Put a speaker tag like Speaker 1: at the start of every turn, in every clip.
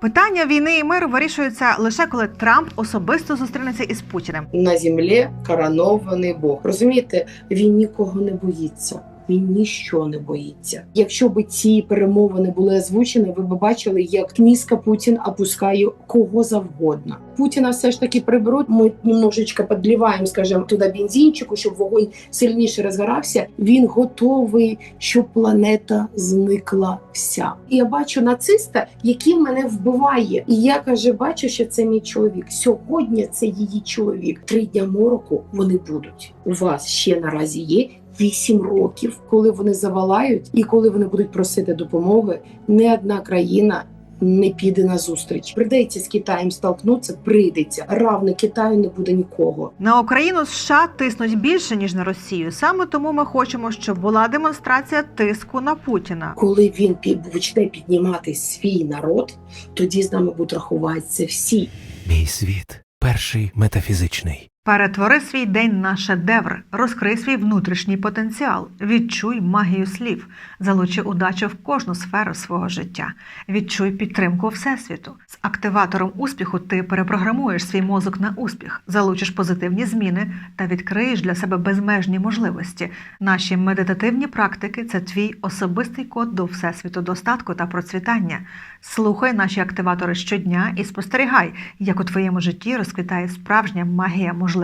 Speaker 1: Питання війни і миру вирішується лише коли Трамп особисто зустрінеться із Путіним.
Speaker 2: на землі коронований Бог. Розумієте, він нікого не боїться. Він ніщо не боїться. Якщо б ці перемовини були озвучені, ви б бачили, як низько Путін опускає кого завгодно. Путіна все ж таки приберуть. Ми немножечко підливаємо, скажімо, туди бензинчику, щоб вогонь сильніше розгорався. Він готовий, щоб планета зникла вся. І я бачу нациста, який мене вбиває. І я каже, бачу, що це мій чоловік. Сьогодні це її чоловік. Три дня мороку вони будуть. У вас ще наразі є. Вісім років, коли вони завалають, і коли вони будуть просити допомоги, не одна країна не піде на зустріч. Прийдеться з Китаєм столкнутися, прийдеться. Равне Китаю не буде нікого.
Speaker 1: На Україну США тиснуть більше ніж на Росію. Саме тому ми хочемо, щоб була демонстрація тиску на Путіна.
Speaker 2: Коли він почне піднімати свій народ, тоді з нами будуть рахуватися всі.
Speaker 3: Мій світ перший метафізичний.
Speaker 1: Перетвори свій день на шедевр, розкрий свій внутрішній потенціал, відчуй магію слів, залучи удачу в кожну сферу свого життя, відчуй підтримку всесвіту. З активатором успіху ти перепрограмуєш свій мозок на успіх, залучиш позитивні зміни та відкриєш для себе безмежні можливості. Наші медитативні практики це твій особистий код до всесвіту достатку та процвітання. Слухай наші активатори щодня і спостерігай, як у твоєму житті розквітає справжня магія можливостей.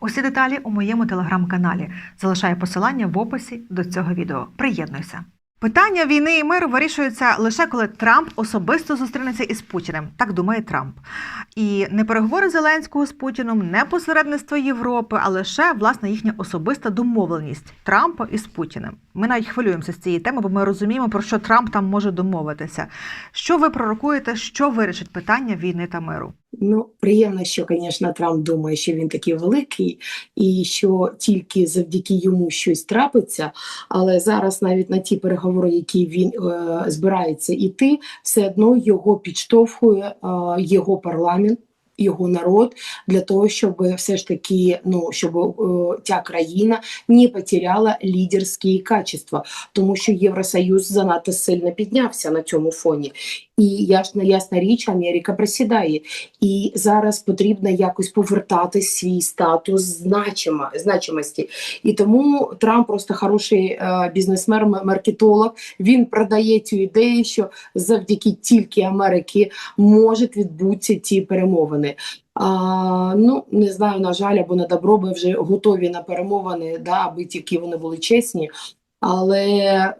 Speaker 1: Усі деталі у моєму телеграм-каналі. Залишаю посилання в описі до цього відео. Приєднуйся. Питання війни і миру вирішується лише коли Трамп особисто зустрінеться із Путіним. Так думає Трамп. І не переговори Зеленського з Путіном, не посередництво Європи, а лише власне їхня особиста домовленість Трампа із Путіним. Ми навіть хвилюємося з цієї теми, бо ми розуміємо, про що Трамп там може домовитися. Що ви пророкуєте, що вирішить питання війни та миру?
Speaker 2: Ну, приємно, що, звісно, Трамп думає, що він такий великий, і що тільки завдяки йому щось трапиться. Але зараз навіть на ті переговори, які він е, збирається іти, все одно його підштовхує е, його парламент. Його народ для того, щоб все ж таки, ну щоб е, ця країна не потеряла лідерські качества, тому що Євросоюз занадто сильно піднявся на цьому фоні. І ясна ясна річ, Америка просідає. І зараз потрібно якось повертати свій статус значимо, значимості. І тому Трамп просто хороший е, бізнесмен, маркетолог. Він продає цю ідею, що завдяки тільки Америки можуть відбутися ці перемовини. А, ну не знаю, на жаль, або на добро ми вже готові на перемовини, да, аби тільки вони були чесні. Але е,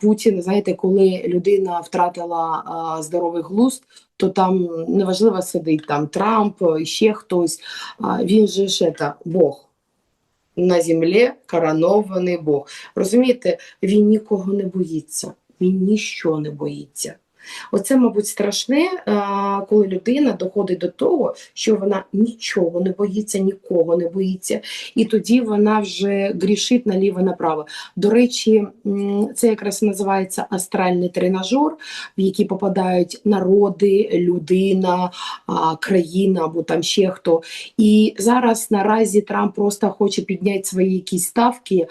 Speaker 2: Путін, знаєте, коли людина втратила е, здоровий глузд, то там неважливо сидить там Трамп, ще хтось. А він же ж это, Бог. На землі коронований Бог. Розумієте, він нікого не боїться, він ніщо не боїться. Оце, мабуть, страшне, е, коли людина доходить до того, що вона нічого не боїться, нікого не боїться, і тоді вона вже грішить наліво направо. До речі, це якраз називається астральний тренажер, в який попадають народи, людина, країна або там ще хто. І зараз наразі Трамп просто хоче підняти свої якісь ставки,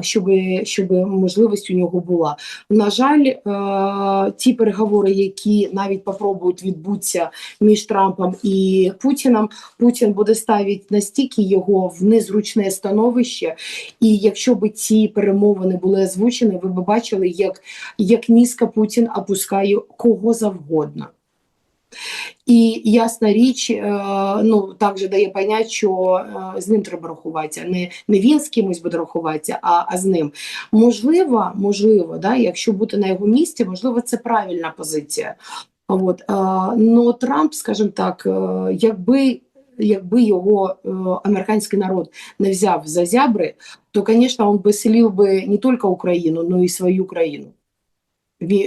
Speaker 2: щоб, щоб можливість у нього була. На жаль, е, ті переговори, які навіть попробують відбутися між Трампом і Путіном, Путін буде ставити настільки його в незручне становище. І якщо б ці перемовини були озвучені, ви б бачили, як, як низько Путін опускає кого завгодно. І ясна річ, е, ну також дає понять, що е, з ним треба рахуватися. Не, не він з кимось буде рахуватися, а, а з ним. Можливо, можливо, да, якщо бути на його місці, можливо, це правильна позиція. От, е, но Трамп, скажімо так, якби. Якби його е, американський народ не взяв за зябри, то, звісно, він би селив би не тільки Україну, але й свою країну.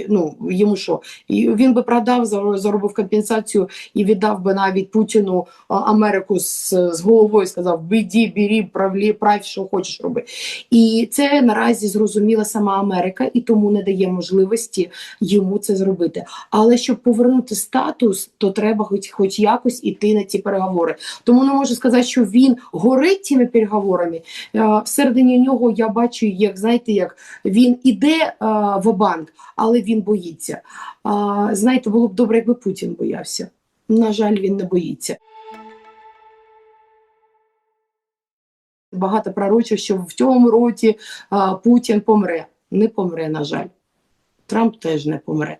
Speaker 2: Ну, йому що? І Він би продав, заробив компенсацію і віддав би навіть Путіну Америку з, з головою, сказав: біді, бері, правлі, прав, що хочеш роби. І це наразі зрозуміла сама Америка, і тому не дає можливості йому це зробити. Але щоб повернути статус, то треба хоч, хоч якось іти на ці переговори. Тому не можу сказати, що він горить цими переговорами. Всередині нього я бачу, як знаєте, як він іде в банк, але він боїться. А, знаєте, було б добре, якби Путін боявся. На жаль, він не боїться. Багато пророчив, що в цьому році а, Путін помре. Не помре, на жаль. Трамп теж не помре.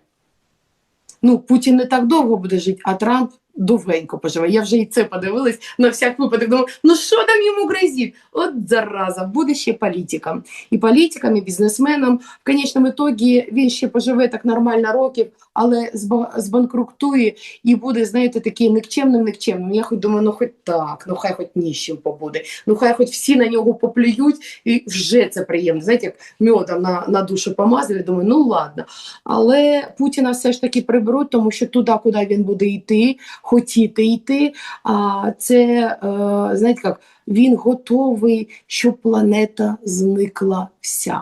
Speaker 2: Ну, Путін не так довго буде жити, а Трамп довгенько поживе. Я вже і це подивилась на всяк випадок. Думаю, ну що там йому грозить? От зараза, буде ще політиком. І політикам, і бізнесменам. В конечному ітогі він ще поживе так нормально років, але зба- збанкруктує і буде, знаєте, такий никчемним, никчемним. Я хоч думаю, ну хоч так, ну хай хоч ніщим побуде, ну хай хоч всі на нього поплюють, і вже це приємно. Знаєте, як мьодом на, на душу помазали, думаю, ну ладно. Але Путіна все ж таки приберуть, тому що туди, куди він буде йти, хотіти йти, а це, е, знаєте як, він готовий, щоб планета зникла вся,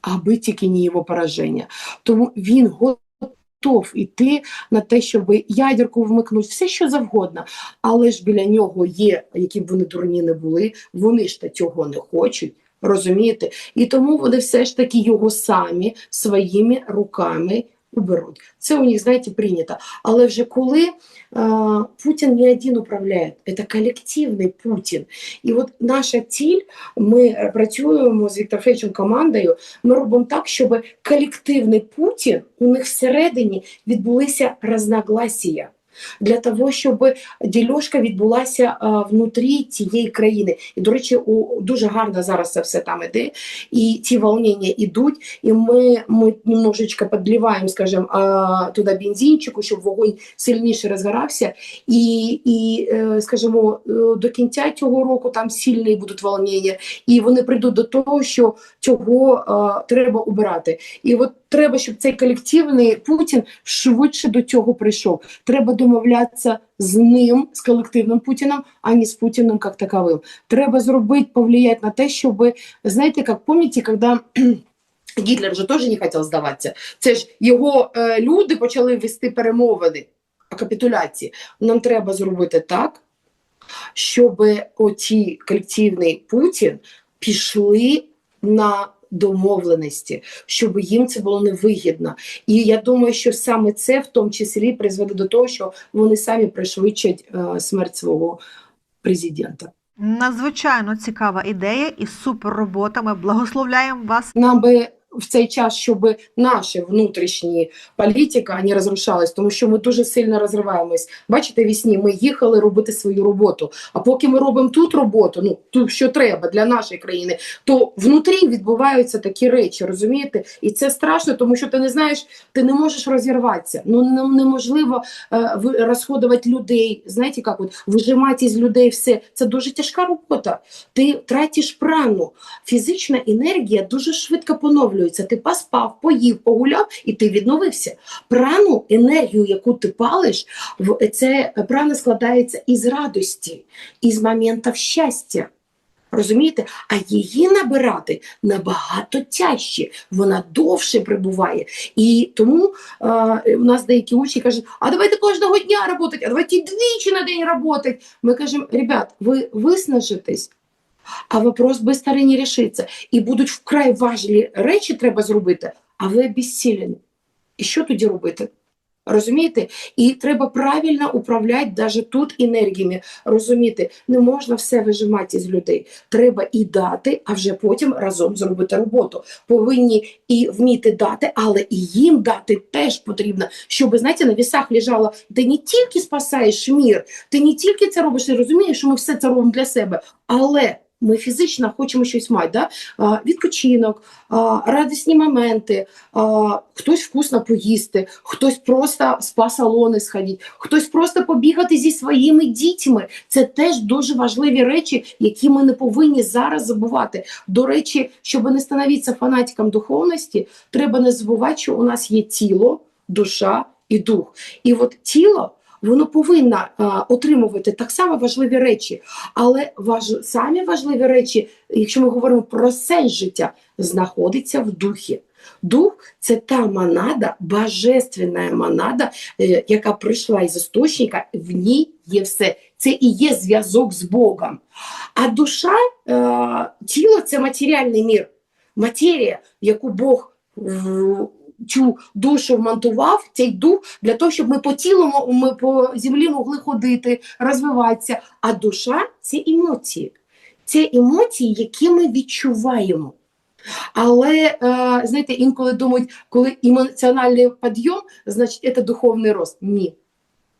Speaker 2: аби тільки не його пораження. Тому він готов іти на те, щоб ядерку вмикнути, все що завгодно. Але ж біля нього є, які б вони дурні не були, вони ж та цього не хочуть. Розумієте? І тому вони все ж таки його самі своїми руками уберуть. Це у них, знаєте, прийнято. Але вже коли а, Путін не один управляє, це колективний Путін. І от наша ціль, ми працюємо з Віктор Федоровичем командою, ми робимо так, щоб колективний Путін, у них всередині відбулися розногласія. Для того, щоб дільошка відбулася внутрі цієї країни. І, до речі, у, дуже гарно зараз це все там іде, і ці волнення йдуть, і ми, ми немножечко підливаємо, скажімо, туди бензинчику, щоб вогонь сильніше розгорався. І, і е, скажімо, е, до кінця цього року там сильні будуть волнення, і вони прийдуть до того, що цього а, треба убирати. І от треба, щоб цей колективний Путін швидше до цього прийшов. Треба домовлятися з ним, з колективним Путіном, а не з Путіним як таковим. Треба зробити, повлиять на те, щоб, знаєте, як пам'ятаєте, коли Гітлер же теж не хотів здаватися. Це ж його е, люди почали вести перемовини о капітуляції. Нам треба зробити так, щоб оці колективний Путін пішли на домовленості, щоб їм це було невигідно. І я думаю, що саме це в тому числі призведе до того, що вони самі пришвидшать е, смерть свого президента.
Speaker 1: Надзвичайно цікава ідея і супер робота. Ми благословляємо вас.
Speaker 2: Нам би в цей час, щоб наші внутрішні політика не розрушалась, тому що ми дуже сильно розриваємось. Бачите, вісні ми їхали робити свою роботу. А поки ми робимо тут роботу, ну тут що треба для нашої країни, то внутрі відбуваються такі речі, розумієте? І це страшно, тому що ти не знаєш, ти не можеш розірватися. Ну неможливо е, розходувати людей. Знаєте, як от вижимати з людей все. Це дуже тяжка робота. Ти тратиш прану. Фізична енергія дуже швидко поновлюється. Ти поспав, поїв, погуляв і ти відновився. Прану, енергію, яку ти палиш, це прана складається із радості, із моментів щастя. Розумієте? А її набирати набагато тяжче, вона довше прибуває. І тому е, у нас деякі учні кажуть, а давайте кожного дня працювати, а давайте двічі на день працювати. Ми кажемо, ребят, ви виснажитесь, а вопрос швидко не рішиться. І будуть вкрай важливі речі треба зробити, а ви обіссілені. І що тоді робити? Розумієте? І треба правильно управляти навіть тут енергіями. Розумієте, не можна все вижимати з людей. Треба і дати, а вже потім разом зробити роботу. Повинні і вміти дати, але і їм дати теж потрібно, щоб знаєте, на вісах лежало. Ти не тільки спасаєш мір, ти не тільки це робиш, ти розумієш, що ми все це робимо для себе, але. Ми фізично хочемо щось мати, да? відпочинок, радісні моменти, хтось вкусно поїсти, хтось просто в спа-салони сходити, хтось просто побігати зі своїми дітьми. Це теж дуже важливі речі, які ми не повинні зараз забувати. До речі, щоб не становитися фанатиком духовності, треба не забувати, що у нас є тіло, душа і дух. І от тіло. Воно повинно а, отримувати так само важливі речі, але важ, самі важливі речі, якщо ми говоримо про сенс життя, знаходиться в духі. Дух це та монада, божественна монада, е, яка прийшла із істочника, в ній є все. Це і є зв'язок з Богом. А душа, е, тіло це матеріальний мір, матерія, яку Бог цю душу вмонтував, цей дух для того, щоб ми по тілу ми по землі могли ходити, розвиватися. А душа це емоції. Це емоції, які ми відчуваємо. Але е, знаєте, інколи думають, коли емоціональний підйом, значить це духовний рост. Ні.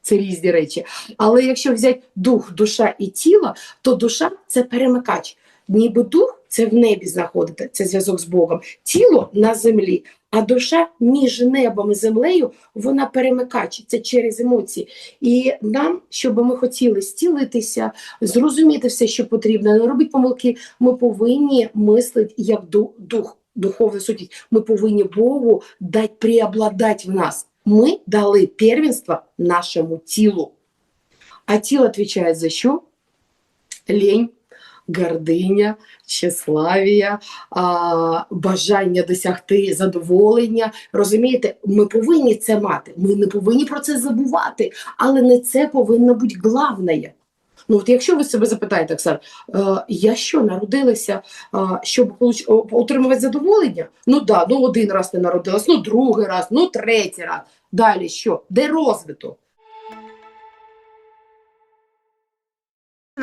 Speaker 2: Це різні речі. Але якщо взяти дух, душа і тіло, то душа це перемикач. Ніби дух це в небі знаходиться, це зв'язок з Богом, тіло на землі, а душа між небом і землею вона перемикач, це через емоції. І нам, щоб ми хотіли зцілитися, зрозуміти все, що потрібно, не робити помилки, ми повинні мислити як ду- дух, духовна сутність. Ми повинні Богу дати преобладати в нас. Ми дали первенство нашому тілу. А тіло відповідає за що? Лень, гординя, тщеславія, бажання досягти задоволення. Розумієте, ми повинні це мати. Ми не повинні про це забувати, але не це повинно бути главне. Ну, от якщо ви себе запитаєте, Оксана, е, я що народилася, щоб отримувати задоволення? Ну да, ну один раз ти народилась, ну другий раз, ну третій раз. Далі що? Де розвиток?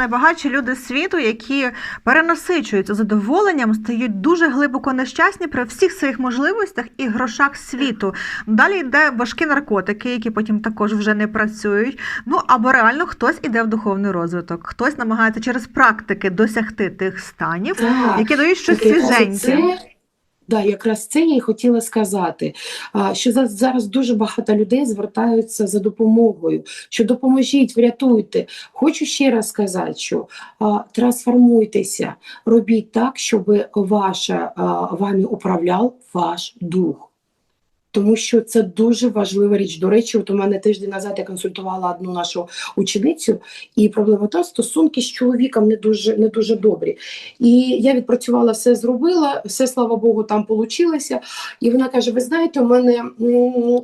Speaker 1: Найбагатші люди світу, які перенасичуються задоволенням, стають дуже глибоко нещасні при всіх своїх можливостях і грошах світу. Далі йде важкі наркотики, які потім також вже не працюють. Ну або реально хтось іде в духовний розвиток, хтось намагається через практики досягти тих станів,
Speaker 2: Так.
Speaker 1: які дають щось свіженьке.
Speaker 2: Да, якраз це я і хотіла сказати, що за- зараз дуже багато людей звертаються за допомогою, що допоможіть, врятуйте. Хочу ще раз сказати, що трансформуйтеся, робіть так, щоб ваша, вами управляв ваш дух. Тому що це дуже важлива річ. До речі, от у мене тиждень назад я консультувала одну нашу ученицю, і проблема та стосунки з чоловіком не дуже, не дуже добрі. І я відпрацювала все, зробила, все, слава Богу, там получилося. І вона каже: Ви знаєте, у мене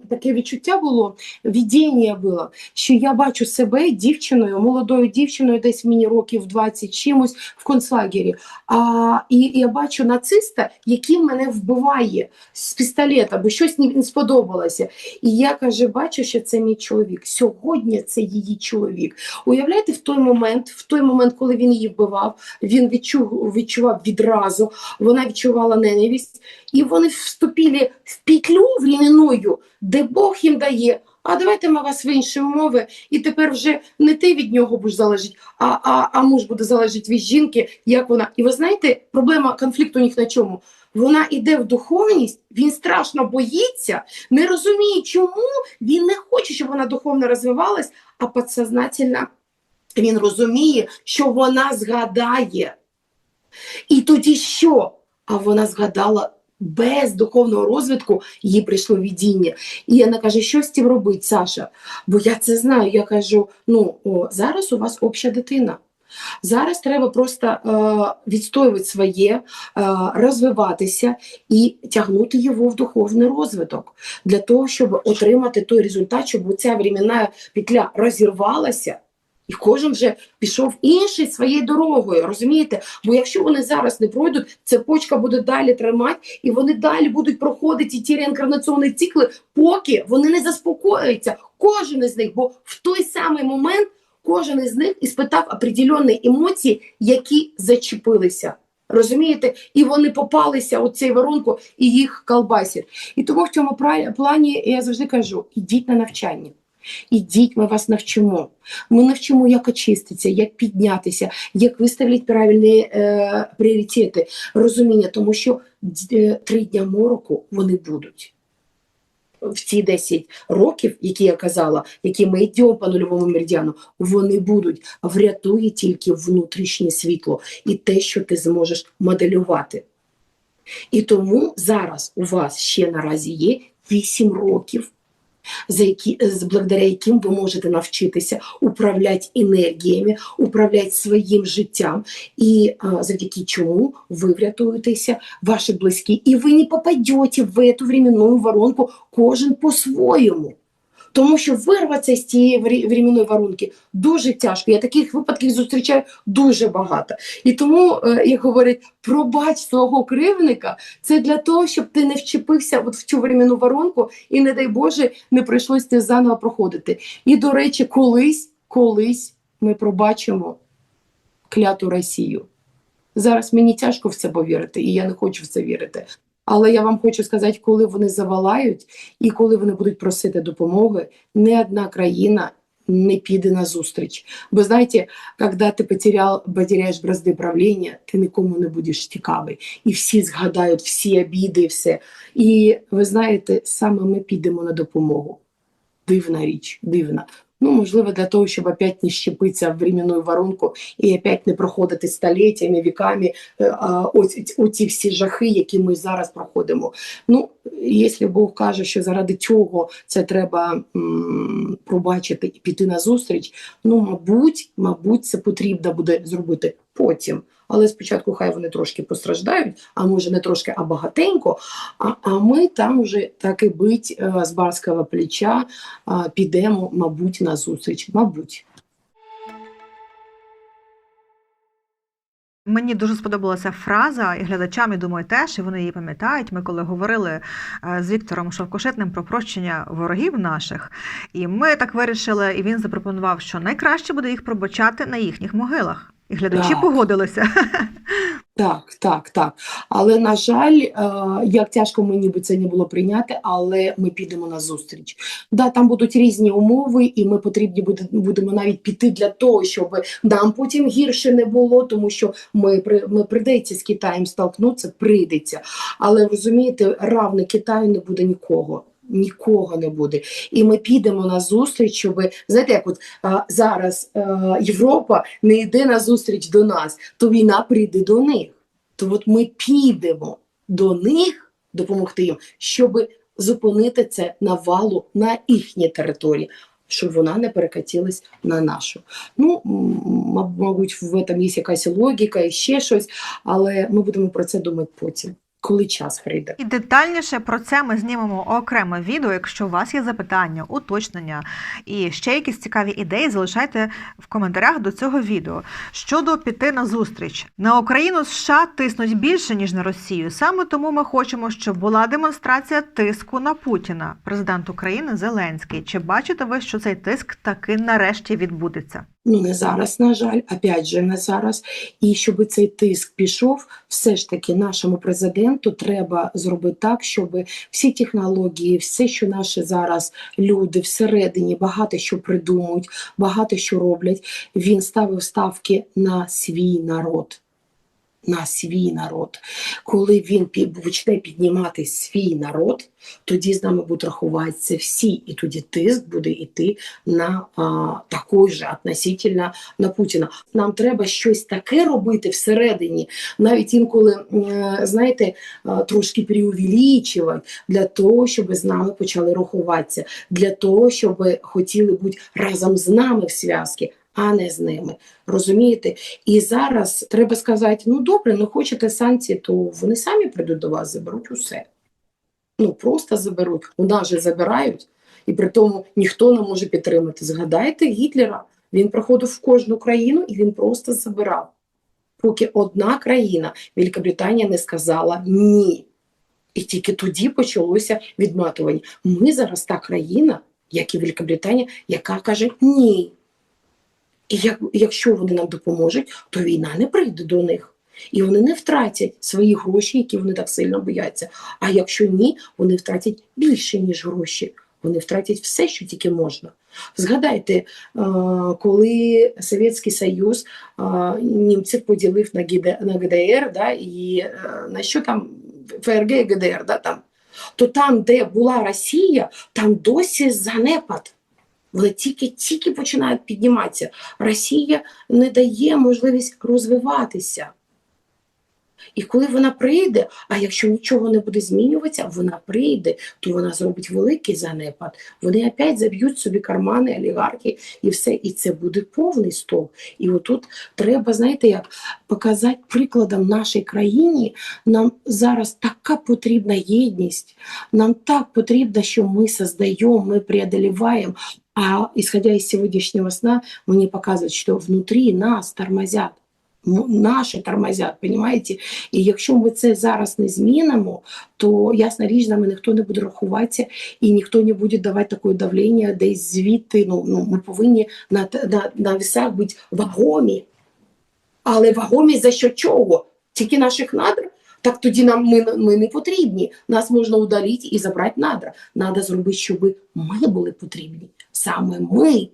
Speaker 2: таке відчуття було, відіння було, що я бачу себе дівчиною, молодою дівчиною, десь мені років 20 чимось в концлагері. А, і я бачу нациста, який мене вбиває з пістолета, бо щось не не сподобалося. І я каже, бачу, що це мій чоловік. Сьогодні це її чоловік. Уявляєте, в той момент, в той момент, коли він її вбивав, він відчув, відчував відразу, вона відчувала ненависть, і вони вступили в петлю временную, де Бог їм дає. А давайте ми вас в інші умови, і тепер вже не ти від нього будеш залежати, а, а, а муж буде залежати від жінки, як вона. І ви знаєте, проблема конфлікту у них на чому? Вона йде в духовність, він страшно боїться, не розуміє, чому він не хоче, щоб вона духовно розвивалась, а підсознательно він розуміє, що вона згадає. І тоді що? А вона згадала без духовного розвитку, їй прийшло відіння. І вона каже, що з цим робить, Саша? Бо я це знаю. Я кажу: ну, о, зараз у вас обща дитина. Зараз треба просто е, відстоювати своє, е, розвиватися і тягнути його в духовний розвиток для того, щоб отримати той результат, щоб ця временна петля розірвалася. І кожен вже пішов інший своєю дорогою, розумієте? Бо якщо вони зараз не пройдуть, цепочка буде далі тримати, і вони далі будуть проходити ті реінкарнаційні цикли, поки вони не заспокоюються. Кожен із них, бо в той самий момент кожен із них іспитав определенні емоції, які зачепилися. Розумієте? І вони попалися у цей воронку і їх колбасять. І тому в цьому плані я завжди кажу: ідіть на навчання. Ідіть, ми вас навчимо. Ми навчимо, як очиститися, як піднятися, як виставити правильні е, пріоритети, розуміння, тому що е, три дня мороку вони будуть. В ці 10 років, які я казала, які ми йдемо по нульовому меридіану, вони будуть. Врятує тільки внутрішнє світло і те, що ти зможеш моделювати. І тому зараз у вас ще наразі є 8 років за які, благодаря яким ви можете навчитися управляти енергіями, управляти своїм життям, і а, завдяки чому ви врятуєтеся, ваші близькі, і ви не попадете в цю временну воронку кожен по-своєму. Тому що вирватися з цієї временної воронки дуже тяжко. Я таких випадків зустрічаю дуже багато. І тому, е, як говорять, пробач свого кривника, це для того, щоб ти не вчепився от в цю временну воронку і, не дай Боже, не прийшлось це заново проходити. І, до речі, колись, колись ми пробачимо кляту Росію. Зараз мені тяжко в це повірити, і я не хочу в це вірити. Але я вам хочу сказати, коли вони завалають і коли вони будуть просити допомоги, ні одна країна не піде на зустріч. Бо знаєте, коли ти потеряв, потеряєш бразди правління, ти нікому не будеш цікавий. І всі згадають всі обіди, все. І ви знаєте, саме ми підемо на допомогу. Дивна річ, дивна. Ну, можливо, для того, щоб опять не щепитися в временну воронку і опять не проходити століттями, віками е, оці всі жахи, які ми зараз проходимо. Ну, якщо Бог каже, що заради цього це треба пробачити і піти на зустріч, ну, мабуть, мабуть, це потрібно буде зробити потім. Але спочатку хай вони трошки постраждають, а може не трошки, а багатенько. А, а ми там вже так і бить е, з барського плеча підемо, мабуть, на зустріч. Мабуть.
Speaker 1: Мені дуже сподобалася фраза, і глядачам, я думаю, теж, і вони її пам'ятають. Ми коли говорили е, з Віктором Шовкошитним про прощення ворогів наших, і ми так вирішили, і він запропонував, що найкраще буде їх пробачати на їхніх могилах. І глядачі
Speaker 2: Так.
Speaker 1: погодилися.
Speaker 2: Так, так, так. Але на жаль, е, як тяжко мені би це не було прийняти, але ми підемо на зустріч. Да, там будуть різні умови, і ми потрібні будемо навіть піти для того, щоб нам потім гірше не було, тому що ми, ми прийдеться з Китаєм столкнутися, прийдеться. Але розумієте, равне Китаю не буде нікого. Нікого не буде, і ми підемо на зустріч, щоб знаєте, як от а, зараз е, Європа не йде на зустріч до нас, то війна прийде до них. То от ми підемо до них допомогти їм, щоб зупинити це навалу на їхній території, щоб вона не перекатилась на нашу. Ну, мабуть, в этом є якась логіка і ще щось, але ми будемо про це думати потім, коли час прийде.
Speaker 1: І детальніше про це ми знімемо окреме відео. Якщо у вас є запитання, уточнення і ще якісь цікаві ідеї, залишайте в коментарях до цього відео. Щодо піти на зустріч на Україну США тиснуть більше ніж на Росію. Саме тому ми хочемо, щоб була демонстрація тиску на Путіна, президент України Зеленський. Чи бачите ви, що цей тиск таки нарешті відбудеться?
Speaker 2: Ну, не зараз, на жаль, опять же, не зараз. І щоб цей тиск пішов, все ж таки нашому президенту треба зробити так, щоб всі технології, все, що наші зараз люди всередині багато що придумують, багато що роблять, він ставив ставки на свій народ. На свій народ. Коли він почне піднімати свій народ, тоді з нами будуть рахуватися всі, і тоді тиск буде йти на а, такий же относительно на Путіна. Нам треба щось таке робити всередині, навіть інколи, знаєте, трошки преувеличувати, для того, щоб з нами почали рахуватися, для того, щоб хотіли бути разом з нами в зв'язці. А не з ними, розумієте? І зараз треба сказати: ну добре, не хочете санкції, то вони самі прийдуть до вас, заберуть усе. Ну просто заберуть. У нас же забирають, і при тому ніхто не може підтримати. Згадайте Гітлера. Він приходив в кожну країну і він просто забирав. Поки одна країна, Великобританія, не сказала ні. І тільки тоді почалося відматування. Ми зараз та країна, як і Великобританія, яка каже ні. І як, якщо вони нам допоможуть, то війна не прийде до них. І вони не втратять свої гроші, які вони так сильно бояться. А якщо ні, вони втратять більше, ніж гроші. Вони втратять все, що тільки можна. Згадайте, е, коли Совєтський Союз е, німців поділив на ГДР, да, і е, на що там ФРГ і ГДР, да, там, то там, де була Росія, там досі занепад. Вони тільки, тільки починають підніматися. Росія не дає можливість розвиватися. І коли вона прийде, а якщо нічого не буде змінюватися, вона прийде, то вона зробить великий занепад. Вони опять заб'ють собі кармани, олігархи і все. І це буде повний стовп. І отут треба, знаєте, як показати прикладом нашій країні. Нам зараз така потрібна єдність, нам так потрібно, що ми создаем, мы преодолеваем. А исходя из сегодняшнего сна, мне показывают, що внутрі нас тормозять. М- Наші тормозять, понимаете? І якщо ми це зараз не змінимо, то ясна річ, нами ніхто не буде рахуватися і ніхто не буде давати таке давлення десь звідти. Ну, ну ми повинні на, на, на вісах бути вагомі. Але вагомі за що чого? Тільки наших надр? Так тоді нам ми, ми не потрібні. Нас можна удалити і забрати надра. Надо зробити, щоб ми були потрібні. Саме ми,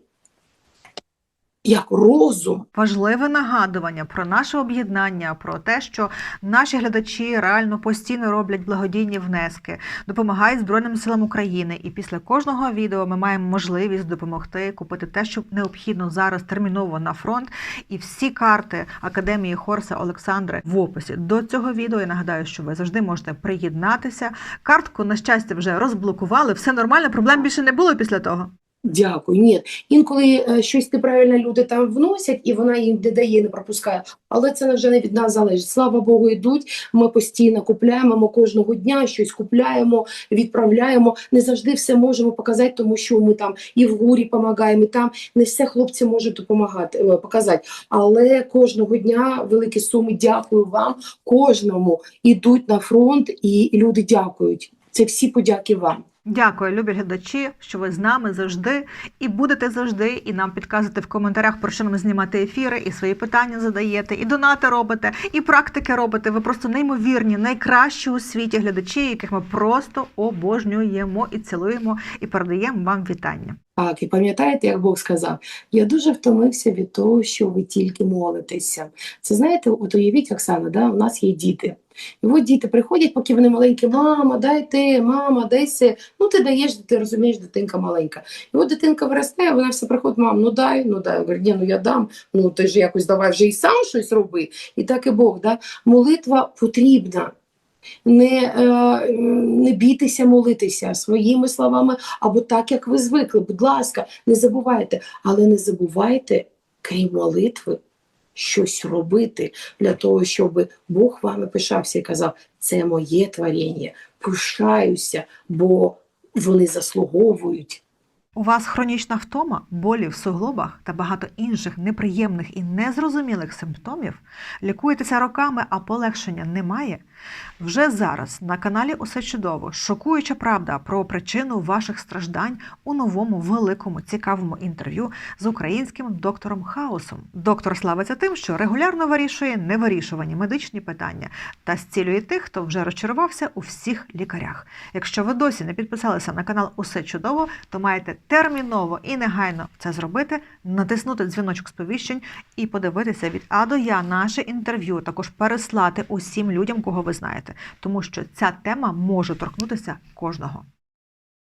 Speaker 2: як розум.
Speaker 1: Важливе нагадування про наше об'єднання, про те, що наші глядачі реально постійно роблять благодійні внески, допомагають Збройним силам України. І після кожного відео ми маємо можливість допомогти купити те, що необхідно зараз терміново на фронт. І всі карти Академії Хорса Олександри в описі до цього відео. Я нагадаю, що ви завжди можете приєднатися. Картку, на щастя, вже розблокували. Все нормально, проблем більше не було після того.
Speaker 2: Дякую. Ні, інколи е, щось неправильно люди там вносять, і вона їм не дає, не пропускає. Але це вже не від нас залежить. Слава Богу, йдуть. Ми постійно купляємо. Ми кожного дня щось купляємо, відправляємо. Не завжди все можемо показати, тому що ми там і в гурі допомагаємо, і там не все хлопці можуть допомагати е, показати. Але кожного дня великі суми. Дякую вам, кожному ідуть на фронт, і люди дякують. Це всі подяки вам.
Speaker 1: Дякую, любі глядачі, що ви з нами завжди і будете завжди. І нам підказуєте в коментарях, про що нам знімати ефіри, і свої питання задаєте, і донати робите, і практики робите. Ви просто неймовірні, найкращі у світі глядачі, яких ми просто обожнюємо і цілуємо, і передаємо вам вітання.
Speaker 2: Так, і пам'ятаєте, як Бог сказав, я дуже втомився від того, що ви тільки молитеся. Це знаєте, от уявіть, Оксана, да, у нас є діти. І от діти приходять, поки вони маленькі, мама, дай ти, мама, дай се. Ну ти даєш, ти розумієш, дитинка маленька. І от дитинка виросте, вона все приходить, мам, ну дай, ну дай. Говорю, ні, ну я дам, ну ти ж якось давай вже і сам щось роби. І так і Бог. Да? Молитва потрібна. Не, е, не бійтеся молитися своїми словами або так, як ви звикли. Будь ласка, не забувайте, але не забувайте, крім молитви, щось робити для того, щоб Бог вами пишався і казав: це моє творіння, пишаюся, бо вони заслуговують.
Speaker 1: У вас хронічна втома, болі в суглобах та багато інших неприємних і незрозумілих симптомів. Лікуєтеся роками, а полегшення немає. Вже зараз на каналі Усе чудово шокуюча правда про причину ваших страждань у новому великому цікавому інтерв'ю з українським доктором хаосом. Доктор славиться тим, що регулярно вирішує невирішувані медичні питання та зцілює тих, хто вже розчарувався у всіх лікарях. Якщо ви досі не підписалися на канал Усе чудово, то маєте терміново і негайно це зробити, натиснути дзвіночок сповіщень і подивитися від А до Я наше інтерв'ю, також переслати усім людям, кого ви знаєте, тому що ця тема може торкнутися кожного.